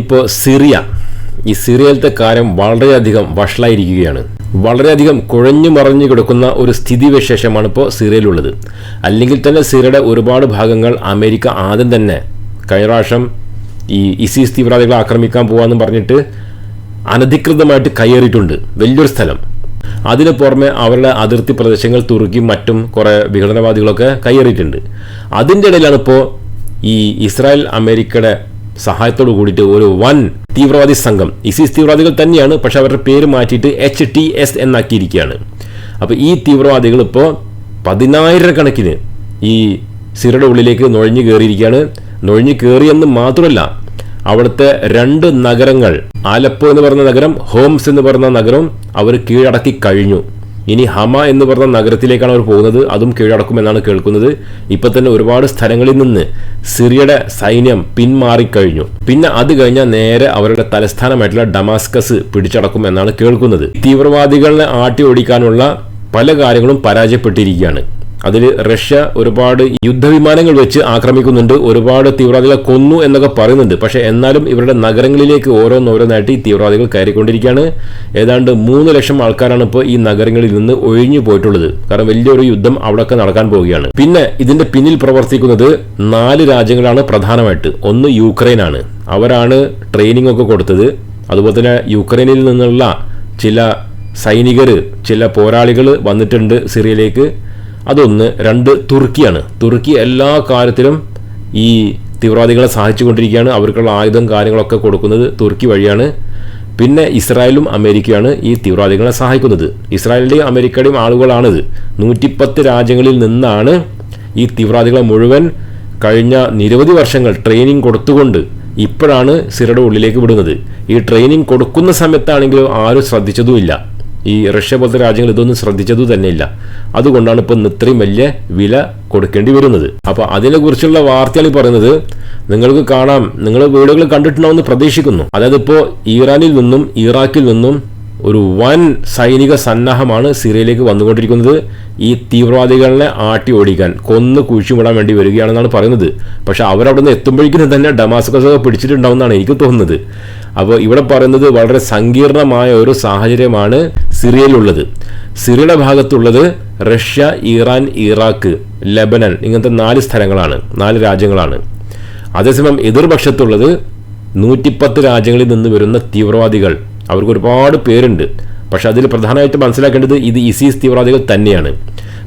ഇപ്പോൾ സിറിയ ഈ സിറിയയിലത്തെ കാര്യം വളരെയധികം വഷളായിരിക്കുകയാണ്. വളരെയധികം കുഴഞ്ഞു മറിഞ്ഞു കിടക്കുന്ന ഒരു സ്ഥിതിവിശേഷമാണ് ഇപ്പോൾ സിറിയയിലുള്ളത്. അല്ലെങ്കിൽ തന്നെ സിറിയയുടെ ഒരുപാട് ഭാഗങ്ങൾ അമേരിക്ക ആദ്യം തന്നെ കഴിഞ്ഞ പ്രാവശ്യം ഈ ഇസിസ് തീവ്രവാദികളെ ആക്രമിക്കാൻ പോകാമെന്ന് പറഞ്ഞിട്ട് അനധികൃതമായിട്ട് കയ്യേറിയിട്ടുണ്ട്. വലിയൊരു സ്ഥലം. അതിന് പുറമെ അവരുടെ അതിർത്തി പ്രദേശങ്ങൾ തുർക്കി മറ്റും കുറേ വിഘടനവാദികളൊക്കെ കയ്യേറിയിട്ടുണ്ട്. അതിന്റെ ഇടയിലാണ് ഇപ്പോൾ ഈ ഇസ്രായേൽ അമേരിക്കയുടെ സഹായത്തോട് കൂടിയിട്ട് ഒരു വൻ തീവ്രവാദി സംഘം ഇസിസ് തീവ്രവാദികൾ തന്നെയാണ് പക്ഷെ അവരുടെ പേര് മാറ്റിയിട്ട് എച്ച് ടി എസ് എന്നാക്കിയിരിക്കുകയാണ്. അപ്പോൾ ഈ തീവ്രവാദികൾ ഇപ്പോൾ പതിനായിരക്കണക്കിന് ഈ സിറയുടെ ഉള്ളിലേക്ക് നുഴഞ്ഞു കയറിയിരിക്കുകയാണ്. നുഴഞ്ഞു കയറിയെന്ന് മാത്രമല്ല അവിടുത്തെ രണ്ട് നഗരങ്ങൾ ആലപ്പോ എന്ന് പറയുന്ന നഗരം ഹോംസ് എന്ന് പറയുന്ന നഗരം അവർ കീഴടക്കി കഴിഞ്ഞു. ഇനി ഹമ എന്ന് പറഞ്ഞ നഗരത്തിലേക്കാണ് അവർ പോകുന്നത്. അതും കീഴടക്കുമെന്നാണ് കേൾക്കുന്നത്. ഇപ്പൊ തന്നെ ഒരുപാട് സ്ഥലങ്ങളിൽ നിന്ന് സിറിയയുടെ സൈന്യം പിന്മാറിക്കഴിഞ്ഞു. പിന്നെ അത് കഴിഞ്ഞാൽ നേരെ അവരുടെ തലസ്ഥാനമായിട്ടുള്ള ഡമാസ്കസ് പിടിച്ചടക്കും എന്നാണ് കേൾക്കുന്നത്. തീവ്രവാദികളെ ആട്ടി ഓടിക്കാനുള്ള പല കാര്യങ്ങളും പരാജയപ്പെട്ടിരിക്കുകയാണ്. അതിൽ റഷ്യ ഒരുപാട് യുദ്ധവിമാനങ്ങൾ വെച്ച് ആക്രമിക്കുന്നുണ്ട് ഒരുപാട് തീവ്രവാദികളെ കൊന്നു എന്നൊക്കെ പറയുന്നുണ്ട്. പക്ഷേ എന്നാലും ഇവരുടെ നഗരങ്ങളിലേക്ക് ഓരോന്നോരോന്നായിട്ട് ഈ തീവ്രവാദികൾ കയറിക്കൊണ്ടിരിക്കുകയാണ്. ഏതാണ്ട് മൂന്ന് ലക്ഷം ആൾക്കാരാണ് ഇപ്പോൾ ഈ നഗരങ്ങളിൽ നിന്ന് ഒഴിഞ്ഞു പോയിട്ടുള്ളത്. കാരണം വലിയൊരു യുദ്ധം അവിടെയൊക്കെ നടക്കാൻ പോവുകയാണ്. പിന്നെ ഇതിന്റെ പിന്നിൽ പ്രവർത്തിക്കുന്നത് നാല് രാജ്യങ്ങളാണ് പ്രധാനമായിട്ട്. ഒന്ന് യുക്രൈനാണ്. അവരാണ് ട്രെയിനിങ് ഒക്കെ കൊടുത്തത്. അതുപോലെ തന്നെ യുക്രൈനിൽ നിന്നുള്ള ചില സൈനികർ ചില പോരാളികൾ വന്നിട്ടുണ്ട് സിറിയയിലേക്ക്. അതൊന്ന് രണ്ട് തുർക്കിയാണ്. തുർക്കി എല്ലാ കാര്യത്തിലും ഈ തീവ്രവാദികളെ സഹായിച്ചുകൊണ്ടിരിക്കുകയാണ്. അവർക്കുള്ള ആയുധം കാര്യങ്ങളൊക്കെ കൊടുക്കുന്നത് തുർക്കി വഴിയാണ്. പിന്നെ ഇസ്രായേലും അമേരിക്കയാണ് ഈ തീവ്രവാദികളെ സഹായിക്കുന്നത്. ഇസ്രായേലിന്റെയും അമേരിക്കയുടെയും ആളുകളാണിത്. നൂറ്റിപ്പത്ത് രാജ്യങ്ങളിൽ നിന്നാണ് ഈ തീവ്രവാദികളെ മുഴുവൻ കഴിഞ്ഞ നിരവധി വർഷങ്ങൾ ട്രെയിനിങ് കൊടുത്തുകൊണ്ട് ഇപ്പോഴാണ് സിറയുടെ ഉള്ളിലേക്ക് വിടുന്നത്. ഈ ട്രെയിനിങ് കൊടുക്കുന്ന സമയത്താണെങ്കിലും ആരും ശ്രദ്ധിച്ചതുമില്ല. ഈ റഷ്യ പോലത്തെ രാജ്യങ്ങൾ ഇതൊന്നും ശ്രദ്ധിച്ചതു തന്നെയില്ല. അതുകൊണ്ടാണ് ഇപ്പം ഇത്രയും വലിയ വില കൊടുക്കേണ്ടി വരുന്നത്. അപ്പോൾ അതിനെക്കുറിച്ചുള്ള വാർത്തകൾ പറയുന്നത് നിങ്ങൾക്ക് കാണാം. നിങ്ങൾ വീടുകൾ കണ്ടിട്ടുണ്ടാവുമെന്ന് പ്രതീക്ഷിക്കുന്നു. അതായത് ഇപ്പോൾ ഇറാനിൽ നിന്നും ഇറാഖിൽ നിന്നും ഒരു വൻ സൈനിക സന്നാഹമാണ് സിറിയയിലേക്ക് വന്നുകൊണ്ടിരിക്കുന്നത്. ഈ തീവ്രവാദികളെ ആട്ടി ഓടിക്കാൻ കൊന്ന് കുഴിച്ചുവിടാൻ വേണ്ടി വരികയാണെന്നാണ് പറയുന്നത്. പക്ഷെ അവരവിടെ നിന്ന് എത്തുമ്പോഴേക്കും തന്നെ ഡമാസ്കസ് പിടിച്ചിട്ടുണ്ടാവുമെന്നാണ് എനിക്ക് തോന്നുന്നത്. അപ്പോൾ ഇവിടെ പറയുന്നത് വളരെ സങ്കീർണമായ ഒരു സാഹചര്യമാണ് സിറിയയിലുള്ളത്. സിറിയയുടെ ഭാഗത്തുള്ളത് റഷ്യ ഇറാൻ ഇറാഖ് ലെബനൻ ഇങ്ങനത്തെ നാല് സ്ഥലങ്ങളാണ് നാല് രാജ്യങ്ങളാണ്. അതേസമയം എതിർപക്ഷത്തുള്ളത് നൂറ്റിപ്പത്ത് രാജ്യങ്ങളിൽ നിന്ന് വരുന്ന തീവ്രവാദികൾ. അവർക്ക് ഒരുപാട് പേരുണ്ട്. പക്ഷേ അതിൽ പ്രധാനമായിട്ട് മനസ്സിലാക്കേണ്ടത് ഇത് ഇസീസ് തീവ്രവാദികൾ തന്നെയാണ്.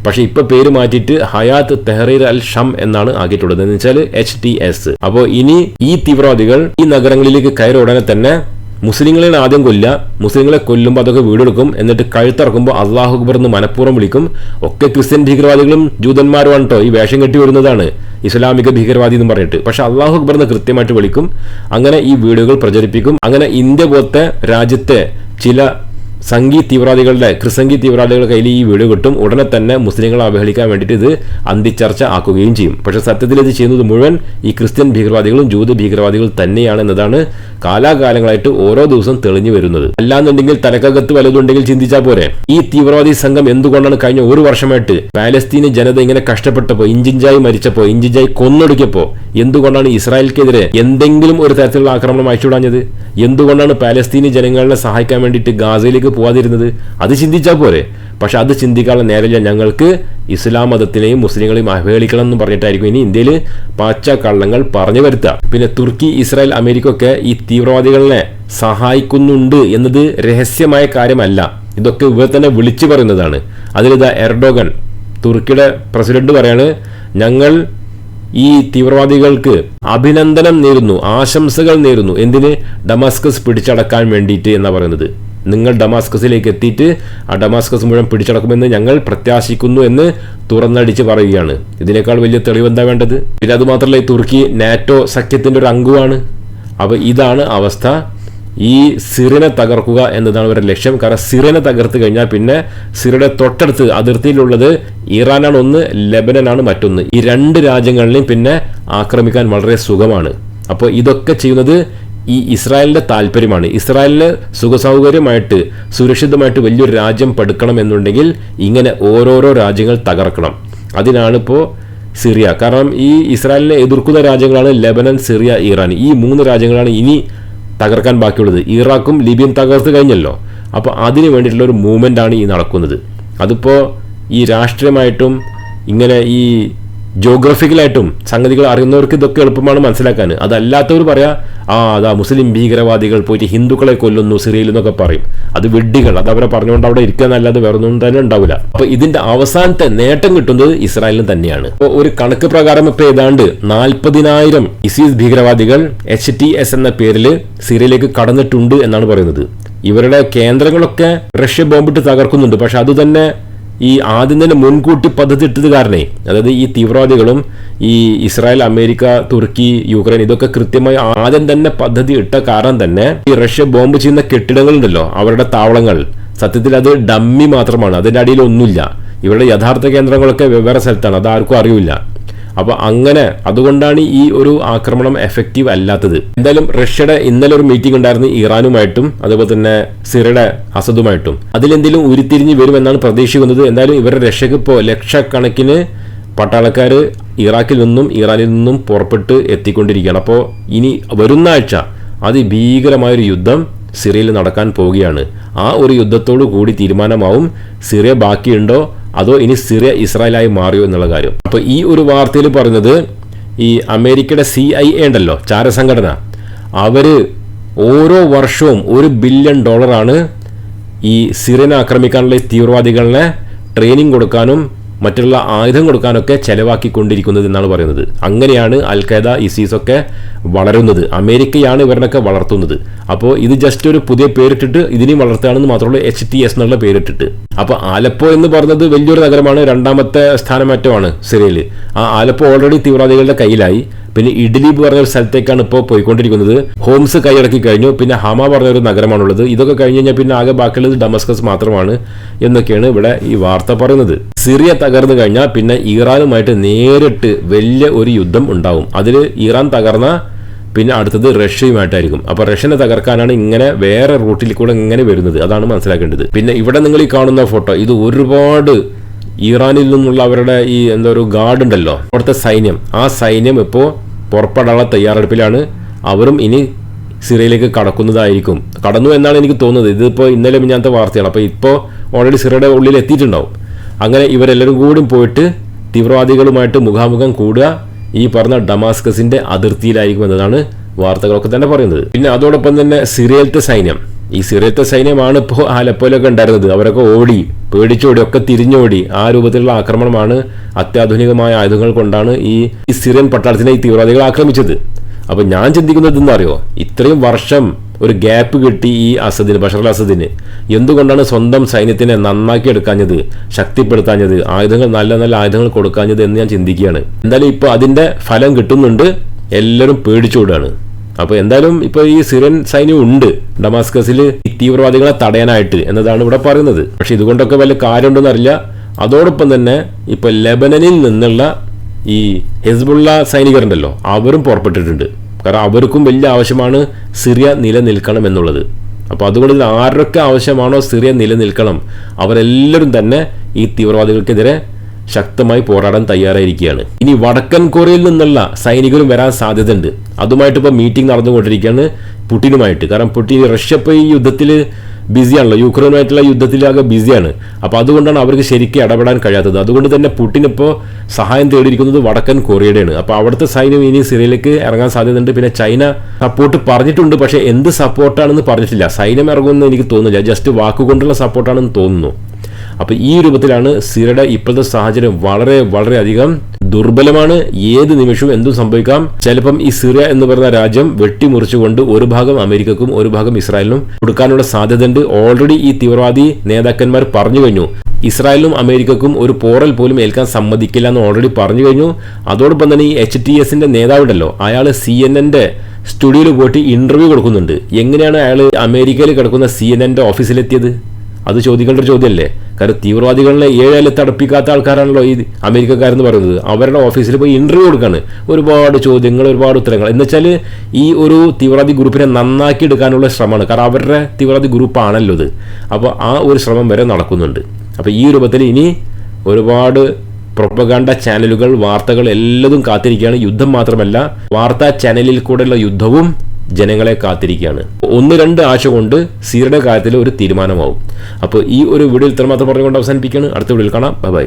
പക്ഷേ ഇപ്പോൾ പേര് മാറ്റിയിട്ട് ഹയാത്ത് തെഹ്റീർ അൽ ഷം എന്നാണ് ആക്കിയിട്ടുള്ളത്. എന്ന് വെച്ചാൽ എച്ച് ടി എസ്. അപ്പോൾ ഇനി ഈ തീവ്രവാദികൾ ഈ നഗരങ്ങളിലേക്ക് കയറി ഉടനെ തന്നെ മുസ്ലിങ്ങളെ ആദ്യം കൊല്ലുക. മുസ്ലിങ്ങളെ കൊല്ലുമ്പോൾ അതൊക്കെ വീടെടുക്കും. എന്നിട്ട് കഴുത്തിറക്കുമ്പോൾ അള്ളാഹു അക്ബർ എന്ന് മനഃപൂർവം വിളിക്കും. ഒക്കെ ക്രിസ്ത്യൻ ഭീകരവാദികളും ജൂതന്മാരുമാണ് കേട്ടോ ഈ വേഷം കെട്ടി വരുന്നതാണ് ഇസ്ലാമിക ഭീകരവാദി എന്ന് പറഞ്ഞിട്ട്. പക്ഷെ അള്ളാഹു അക്ബർ എന്ന് കൃത്യമായിട്ട് വിളിക്കും. അങ്ങനെ ഈ വീഡിയോകൾ പ്രചരിപ്പിക്കും. അങ്ങനെ ഇന്ത്യ പോലത്തെ രാജ്യത്തെ ചില സംഗീത് തീവ്രവാദികളുടെ ക്രിസംഗി തീവ്രവാദികളുടെ കയ്യിൽ ഈ വീഡിയോ കിട്ടും. ഉടനെ തന്നെ മുസ്ലിങ്ങളെ അവഹേളിക്കാൻ വേണ്ടിയിട്ട് ഇത് അന്തിച്ചർച്ച ആക്കുകയും ചെയ്യും. പക്ഷേ സത്യത്തിൽ ഇത് ചെയ്യുന്നത് മുഴുവൻ ഈ ക്രിസ്ത്യൻ ഭീകരവാദികളും ജൂത ഭീകരവാദികളും തന്നെയാണ് എന്നതാണ് കാലാകാലങ്ങളായിട്ട് ഓരോ ദിവസം തെളിഞ്ഞു വരുന്നത്. അല്ലാന്നുണ്ടെങ്കിൽ തലക്കകത്ത് വലുതുണ്ടെങ്കിൽ ചിന്തിച്ചാൽ പോരെ. ഈ തീവ്രവാദി സംഘം എന്തുകൊണ്ടാണ് കഴിഞ്ഞ ഒരു വർഷമായിട്ട് പാലസ്തീന് ജനത ഇങ്ങനെ കഷ്ടപ്പെട്ടപ്പോ ഇഞ്ചിഞ്ചായി മരിച്ചപ്പോ ഇഞ്ചിഞ്ചായി കൊന്നൊടുക്കിയപ്പോ എന്തുകൊണ്ടാണ് ഇസ്രായേൽക്കെതിരെ എന്തെങ്കിലും ഒരു തരത്തിലുള്ള ആക്രമണം അയച്ചുവിടാഞ്ഞത് എന്തുകൊണ്ടാണ് പാലസ്തീനി ജനങ്ങളെ സഹായിക്കാൻ വേണ്ടിയിട്ട് ഗാസയിലേക്ക് പോവാതിരുന്നത്? അത് ചിന്തിച്ചാൽ പോരെ. പക്ഷെ അത് ചിന്തിക്കാനുള്ള നേരമില്ല. ഞങ്ങൾക്ക് ഇസ്ലാം മതത്തിനെയും മുസ്ലിങ്ങളെയും അവഹേളിക്കണം എന്ന് പറഞ്ഞിട്ടായിരിക്കും ഇനി ഇന്ത്യയിൽ പച്ച കള്ളങ്ങൾ പറഞ്ഞു വരുത്തുക. പിന്നെ തുർക്കി ഇസ്രായേൽ അമേരിക്ക ഒക്കെ ഈ തീവ്രവാദികളെ സഹായിക്കുന്നുണ്ട് എന്നത് രഹസ്യമായ കാര്യമല്ല. ഇതൊക്കെ ഇവർ തന്നെ വിളിച്ചു പറയുന്നതാണ്. അതിലിതാ എർഡോഗൻ തുർക്കിയുടെ പ്രസിഡന്റ് പറയാണ് ഞങ്ങൾ ഈ തീവ്രവാദികൾക്ക് അഭിനന്ദനം നേരുന്നു ആശംസകൾ നേരുന്നു. എന്തിന്? ഡമാസ്കസ് പിടിച്ചടക്കാൻ വേണ്ടിയിട്ട് എന്നാണ് പറയുന്നത്. നിങ്ങൾ ഡമാസ്കസിലേക്ക് എത്തിയിട്ട് ആ ഡമാസ്കസ് മുഴുവൻ പിടിച്ചടക്കുമെന്ന് ഞങ്ങൾ പ്രത്യാശിക്കുന്നു എന്ന് തുറന്നടിച്ച് പറയുകയാണ്. ഇതിനേക്കാൾ വലിയ തെളിവ് എന്താ വേണ്ടത്? പിന്നെ അതുമാത്രമല്ല ഈ തുർക്കി നാറ്റോ സഖ്യത്തിന്റെ ഒരു അംഗമാണ് അപ്പോൾ ഇതാണ് അവസ്ഥ. ഈ സിറിനെ തകർക്കുക എന്നതാണ് അവരുടെ ലക്ഷ്യം. കാരണം സിറിനെ തകർത്ത് കഴിഞ്ഞാൽ പിന്നെ സിറിയുടെ തൊട്ടടുത്ത് അതിർത്തിയിലുള്ളത് ഇറാനാണ് ഒന്ന് ലെബനനാണ് മറ്റൊന്ന്. ഈ രണ്ട് രാജ്യങ്ങളിലും പിന്നെ ആക്രമിക്കാൻ വളരെ സുഖമാണ്. അപ്പോൾ ഇതൊക്കെ ചെയ്യുന്നത് ഈ ഇസ്രായേലിന്റെ താല്പര്യമാണ്. ഇസ്രായേലിന് സുഖസൗകര്യമായിട്ട് സുരക്ഷിതമായിട്ട് വലിയൊരു രാജ്യം പടുക്കണം എന്നുണ്ടെങ്കിൽ ഇങ്ങനെ ഓരോരോ രാജ്യങ്ങൾ തകർക്കണം. അതിനാണിപ്പോൾ സിറിയ. കാരണം ഈ ഇസ്രായേലിനെ എതിർക്കുന്ന രാജ്യങ്ങളാണ് ലെബനൻ സിറിയ ഇറാൻ. ഈ മൂന്ന് രാജ്യങ്ങളാണ് ഇനി തകർക്കാൻ ബാക്കിയുള്ളത്. ഇറാഖും ലിബിയും തകർത്ത് കഴിഞ്ഞല്ലോ. അപ്പോൾ അതിന് വേണ്ടിയിട്ടുള്ള ഒരു മൂവ്മെന്റാണ് ഈ നടക്കുന്നത്. അതിപ്പോൾ ഈ രാഷ്ട്രീയമായിട്ടും ഇങ്ങനെ ഈ ജോഗ്രഫിക്കലായിട്ടും സംഗതികൾ അറിയുന്നവർക്ക് ഇതൊക്കെ എളുപ്പമാണ് മനസ്സിലാക്കാൻ. അതല്ലാത്തവർ പറയാ ആ അതാ മുസ്ലിം ഭീകരവാദികൾ പോയിട്ട് ഹിന്ദുക്കളെ കൊല്ലുന്നു സിറിയയിൽ എന്നൊക്കെ പറയും. അത് വെഡ്ഡികൾ അത് അവരെ പറഞ്ഞുകൊണ്ട് അവിടെ ഇരിക്കാന്നല്ലാതെ വേറെ ഒന്നും തന്നെ ഉണ്ടാവില്ല. അപ്പൊ ഇതിന്റെ അവസാനത്തെ നേട്ടം കിട്ടുന്നത് ഇസ്രായേലിന് തന്നെയാണ്. അപ്പോൾ ഒരു കണക്ക് പ്രകാരം ഇപ്പൊ ഏതാണ്ട് നാൽപ്പതിനായിരം ഇസീസ് ഭീകരവാദികൾ എച്ച് ടി എസ് എന്ന പേരിൽ സിറിയയിലേക്ക് കടന്നിട്ടുണ്ട് എന്നാണ് പറയുന്നത്. ഇവരുടെ കേന്ദ്രങ്ങളൊക്കെ റഷ്യ ബോംബിട്ട് തകർക്കുന്നുണ്ട്. പക്ഷെ അത് തന്നെ ഈ ആദ്യം തന്നെ മുൻകൂട്ടി പദ്ധതി ഇട്ടത് കാരണേ. അതായത് ഈ തീവ്രവാദികളും ഈ ഇസ്രായേൽ അമേരിക്ക തുർക്കി യുക്രൈൻ ഇതൊക്കെ കൃത്യമായി ആദ്യം തന്നെ പദ്ധതി ഇട്ട കാരണം തന്നെ ഈ റഷ്യ ബോംബ് ചെയ്യുന്ന കെട്ടിടങ്ങളുണ്ടല്ലോ അവരുടെ താവളങ്ങൾ. സത്യത്തിൽ അത് ഡമ്മി മാത്രമാണ് അതിന്റെ അടിയിൽ ഒന്നുമില്ല. ഇവരുടെ യഥാർത്ഥ കേന്ദ്രങ്ങളൊക്കെ വെവ്വേറെ സ്ഥലത്താണ് അത് ആർക്കും അറിയില്ല. അപ്പൊ അങ്ങനെ അതുകൊണ്ടാണ് ഈ ഒരു ആക്രമണം എഫക്റ്റീവ് അല്ലാത്തത്. എന്തായാലും റഷ്യയുടെ ഇന്നലെ ഒരു മീറ്റിംഗ് ഉണ്ടായിരുന്നു ഇറാനുമായിട്ടും അതുപോലെ തന്നെ സിറയുടെ അസദുമായിട്ടും. അതിലെന്തെങ്കിലും ഉരുത്തിരിഞ്ഞ് വരുമെന്നാണ് പ്രതീക്ഷിക്കുന്നത്. എന്തായാലും ഇവരുടെ രക്ഷയ്ക്ക് ഇപ്പോൾ ലക്ഷക്കണക്കിന് പട്ടാളക്കാർ ഇറാഖിൽ നിന്നും ഇറാനിൽ നിന്നും പുറപ്പെട്ട് എത്തിക്കൊണ്ടിരിക്കുകയാണ്. അപ്പോൾ ഇനി വരുന്ന ആഴ്ച അതിഭീകരമായൊരു യുദ്ധം സിറിയയിൽ നടക്കാൻ പോവുകയാണ്. ആ ഒരു യുദ്ധത്തോടു കൂടി തീരുമാനമാവും. സിറിയ ബാക്കിയുണ്ടോ? അതോ ഇനി സിറിയ ഇസ്രായേലായി മാറിയോ എന്നുള്ള കാര്യം. അപ്പോൾ ഈ ഒരു വാർത്തയിൽ പറയുന്നത് ഈ അമേരിക്കയുടെ സി ഐ എ ഉണ്ടല്ലോ ചാരസംഘടന. അവർ ഓരോ വർഷവും ഒരു ബില്യൺ ഡോളറാണ് ഈ സിറിയനെ ആക്രമിക്കാനുള്ള തീവ്രവാദികളെ ട്രെയിനിങ് കൊടുക്കാനും മറ്റുള്ള ആയുധം കൊടുക്കാനൊക്കെ ചെലവാക്കിക്കൊണ്ടിരിക്കുന്നത് എന്നാണ് പറയുന്നത്. അങ്ങനെയാണ് അൽ ഖൈദ ഇസീസൊക്കെ വളരുന്നത്. അമേരിക്കയാണ് ഇവരിനൊക്കെ വളർത്തുന്നത്. അപ്പോൾ ഇത് ജസ്റ്റ് ഒരു പുതിയ പേരിട്ടിട്ട് ഇതിനെയും വളർത്തുകയാണെന്ന് മാത്രമല്ല എച്ച് ടി എസ് എന്നുള്ള പേരിട്ടിട്ട്. അപ്പോൾ ആലപ്പോ എന്ന് പറഞ്ഞത് വലിയൊരു നഗരമാണ്. രണ്ടാമത്തെ സ്ഥാനമാറ്റമാണ് സിറിയയിൽ ആ ആലപ്പോ ഓൾറെഡി തീവ്രവാദികളുടെ കയ്യിലായി. പിന്നെ ഇഡ്ലിബ് പറഞ്ഞ ഒരു സ്ഥലത്തേക്കാണ് ഇപ്പോൾ പോയിക്കൊണ്ടിരിക്കുന്നത്. ഹോംസ് കൈയടക്കി കഴിഞ്ഞു. പിന്നെ ഹമ പറഞ്ഞ ഒരു നഗരമാണുള്ളത്. ഇതൊക്കെ കഴിഞ്ഞ് കഴിഞ്ഞാൽ പിന്നെ ആകെ ബാക്കിയുള്ളത് ഡമസ്കസ് മാത്രമാണ് എന്നൊക്കെയാണ് ഇവിടെ ഈ വാർത്ത പറയുന്നത്. സിറിയ തകർന്നു കഴിഞ്ഞാൽ പിന്നെ ഇറാനുമായിട്ട് നേരിട്ട് വലിയ ഒരു യുദ്ധം ഉണ്ടാവും. അതിൽ ഇറാൻ തകർന്ന പിന്നെ അടുത്തത് റഷ്യയുമായിട്ടായിരിക്കും. അപ്പൊ റഷ്യനെ തകർക്കാനാണ് ഇങ്ങനെ വേറെ റൂട്ടിൽ കൂടെ ഇങ്ങനെ വരുന്നത്. അതാണ് മനസ്സിലാക്കേണ്ടത്. പിന്നെ ഇവിടെ നിങ്ങൾ ഈ കാണുന്ന ഫോട്ടോ ഇത് ഒരുപാട് ഇറാനിൽ നിന്നുള്ള അവരുടെ ഈ എന്താ ഒരു ഗാർഡ് ഉണ്ടല്ലോ അവിടുത്തെ സൈന്യം. ആ സൈന്യം ഇപ്പോൾ പുറപ്പെടാനുള്ള തയ്യാറെടുപ്പിലാണ്. അവരും ഇനി സിറിയയിലേക്ക് കടക്കുന്നതായിരിക്കും. കടന്നു എന്നാണ് എനിക്ക് തോന്നുന്നത്. ഇതിപ്പോൾ ഇന്നലെ മിഞ്ഞാത്ത വാർത്തയാണ്. അപ്പോൾ ഇപ്പോൾ ഓൾറെഡി സിറിയയുടെ ഉള്ളിൽ എത്തിയിട്ടുണ്ടാവും. അങ്ങനെ ഇവരെല്ലാവരും കൂടി പോയിട്ട് തീവ്രവാദികളുമായിട്ട് മുഖാമുഖം കൂടുക ഈ പറഞ്ഞ ഡമാസ്കസിന്റെ അതിർത്തിയിലായിരിക്കും എന്നതാണ് വാർത്തകളൊക്കെ തന്നെ പറയുന്നത്. പിന്നെ അതോടൊപ്പം തന്നെ സിറിയലത്തെ സൈന്യം. ഈ സിറിയത്തെ സൈന്യമാണ് ഇപ്പോൾ ആലപ്പോയിലൊക്കെ ഉണ്ടായിരുന്നത്. അവരൊക്കെ ഓടി പേടിച്ചോടി ഒക്കെ തിരിഞ്ഞോടി. ആ രൂപത്തിലുള്ള ആക്രമണമാണ് അത്യാധുനികമായ ആയുധങ്ങൾ കൊണ്ടാണ് ഈ സിറിയൻ പട്ടാളത്തിനെ ഈ തീവ്രവാദികൾ ആക്രമിച്ചത്. അപ്പോൾ ഞാൻ ചിന്തിക്കുന്നത് എന്നറിയോ ഇത്രയും വർഷം ഒരു ഗ്യാപ്പ് കിട്ടി ഈ അസദിന് ബഷർ അൽ അസദിന്. എന്തുകൊണ്ടാണ് സ്വന്തം സൈന്യത്തിനെ നന്നാക്കി എടുക്കാഞ്ഞത് ശക്തിപ്പെടുത്താഞ്ഞത് ആയുധങ്ങൾ നല്ല നല്ല ആയുധങ്ങൾ കൊടുക്കാഞ്ഞത് എന്ന് ഞാൻ ചിന്തിക്കുകയാണ്. എന്തായാലും ഇപ്പോൾ അതിന്റെ ഫലം കിട്ടുന്നുണ്ട്. എല്ലാവരും പേടിച്ചോടാണ് അപ്പോൾ എന്തായാലും ഇപ്പോൾ ഈ സിറിയൻ സൈന്യം ഉണ്ട്. ഡമാസ്കസിൽ തീവ്രവാദികളെ തടയാനായിട്ട് എന്നതാണ് ഇവിടെ പറയുന്നത്. പക്ഷെ ഇതുകൊണ്ടൊക്കെ വല്ല കാര്യമുണ്ടെന്ന് അറിയില്ല. അതോടൊപ്പം തന്നെ ഇപ്പോൾ ലെബനനിൽ നിന്നുള്ള ഈ ഹെസ്ബുള്ള സൈനികരുണ്ടല്ലോ അവരും പുറപ്പെട്ടിട്ടുണ്ട്. കാരണം അവർക്കും വലിയ ആവശ്യമാണ് സിറിയ നിലനിൽക്കണം എന്നുള്ളത്. അപ്പോൾ അതുകൊണ്ട് ആരൊക്കെ ആവശ്യമാണോ സിറിയ നിലനിൽക്കണം അവരെല്ലാവരും തന്നെ ഈ തീവ്രവാദികൾക്കെതിരെ ശക്തമായി പോരാടാൻ തയ്യാറായിരിക്കുകയാണ്. ഇനി വടക്കൻ കൊറിയയിൽ നിന്നുള്ള സൈനികരും വരാൻ സാധ്യതയുണ്ട്. അതുമായിട്ട് ഇപ്പോൾ മീറ്റിംഗ് നടന്നുകൊണ്ടിരിക്കുകയാണ് പുടിനുമായിട്ട്. കാരണം പുടിൻ റഷ്യ ഇപ്പോൾ ഈ യുദ്ധത്തിൽ ബിസിയാണല്ലോ. യുക്രൈനുമായിട്ടുള്ള യുദ്ധത്തിലാകെ ബിസിയാണ്. അപ്പോൾ അതുകൊണ്ടാണ് അവർക്ക് ശരിക്കും ഇടപെടാൻ കഴിയാത്തത്. അതുകൊണ്ട് തന്നെ പുടിൻ ഇപ്പോൾ സഹായം തേടിയിരിക്കുന്നത് വടക്കൻ കൊറിയയുടെയാണ്. അപ്പോൾ അവിടുത്തെ സൈന്യം ഇനി സിറിയയിലേക്ക് ഇറങ്ങാൻ സാധ്യതയുണ്ട്. പിന്നെ ചൈന സപ്പോർട്ട് പറഞ്ഞിട്ടുണ്ട്. പക്ഷേ എന്ത് സപ്പോർട്ടാണെന്ന് പറഞ്ഞിട്ടില്ല. സൈന്യം ഇറങ്ങുമെന്ന് എനിക്ക് തോന്നുന്നില്ല. ജസ്റ്റ് വാക്കുകൊണ്ടുള്ള സപ്പോർട്ടാണെന്ന് തോന്നുന്നു. അപ്പോൾ ഈ രൂപത്തിലാണ് സിറയുടെ ഇപ്പോഴത്തെ സാഹചര്യം വളരെ വളരെ അധികം ദുർബലമാണ്. ഏത് നിമിഷവും എന്തും സംഭവിക്കാം. ചിലപ്പം ഈ സിറിയ എന്ന് പറയുന്ന രാജ്യം വെട്ടിമുറിച്ചുകൊണ്ട് ഒരു ഭാഗം അമേരിക്കക്കും ഒരു ഭാഗം ഇസ്രായേലിനും കൊടുക്കാനുള്ള സാധ്യതയുണ്ട്. ഓൾറെഡി ഈ തീവ്രവാദി നേതാക്കന്മാർ പറഞ്ഞു കഴിഞ്ഞു. ഇസ്രായേലിനും അമേരിക്കക്കും ഒരു പോറൽ പോലും ഏൽക്കാൻ സമ്മതിക്കില്ല എന്ന് ഓൾറെഡി പറഞ്ഞു കഴിഞ്ഞു. അതോടൊപ്പം തന്നെ ഈ എച്ച് ടി എസിന്റെ നേതാവുണ്ടല്ലോ അയാൾ സി എൻ എന്റെ സ്റ്റുഡിയോയിൽ പോയിട്ട് ഇന്റർവ്യൂ കൊടുക്കുന്നുണ്ട്. എങ്ങനെയാണ് അയാൾ അമേരിക്കയിൽ കിടക്കുന്ന സി എൻ എന്റെ ഓഫീസിലെത്തിയത് അത് ചോദിക്കേണ്ട ഒരു ചോദ്യമല്ലേ? കാരണം തീവ്രവാദികളെ ഏഴാലത്ത് തടപ്പിക്കാത്ത ആൾക്കാരാണല്ലോ ഈ അമേരിക്കക്കാരെന്ന് പറയുന്നത്. അവരുടെ ഓഫീസിൽ പോയി ഇന്റർവ്യൂ കൊടുക്കാണ്. ഒരുപാട് ചോദ്യങ്ങൾ ഒരുപാട് ഉത്തരങ്ങൾ. എന്നുവെച്ചാൽ ഈ ഒരു തീവ്രവാദി ഗ്രൂപ്പിനെ നന്നാക്കി എടുക്കാനുള്ള ശ്രമമാണ്. കാരണം അവരുടെ തീവ്രവാദി ഗ്രൂപ്പാണല്ലോ ഇത്. അപ്പോൾ ആ ഒരു ശ്രമം വരെ നടക്കുന്നുണ്ട്. അപ്പോൾ ഈ രൂപത്തിൽ ഇനി ഒരുപാട് പ്രൊപ്പഗാണ്ട ചാനലുകൾ വാർത്തകൾ എല്ലതും കാത്തിരിക്കുകയാണ്. യുദ്ധം മാത്രമല്ല വാർത്താ ചാനലിൽ കൂടെയുള്ള യുദ്ധവും ജനങ്ങളെ കാത്തിരിക്കുകയാണ്. ഒന്ന് രണ്ട് ആഴ്ച കൊണ്ട് സീറയുടെ കാര്യത്തിൽ ഒരു തീരുമാനമാവും. അപ്പോൾ ഈ ഒരു വീഡിയോ ഇത്രമാത്രം പറഞ്ഞുകൊണ്ട് അവസാനിപ്പിക്കുകയാണ്. അടുത്ത വീഡിയോയിൽ കാണാം. ബൈ.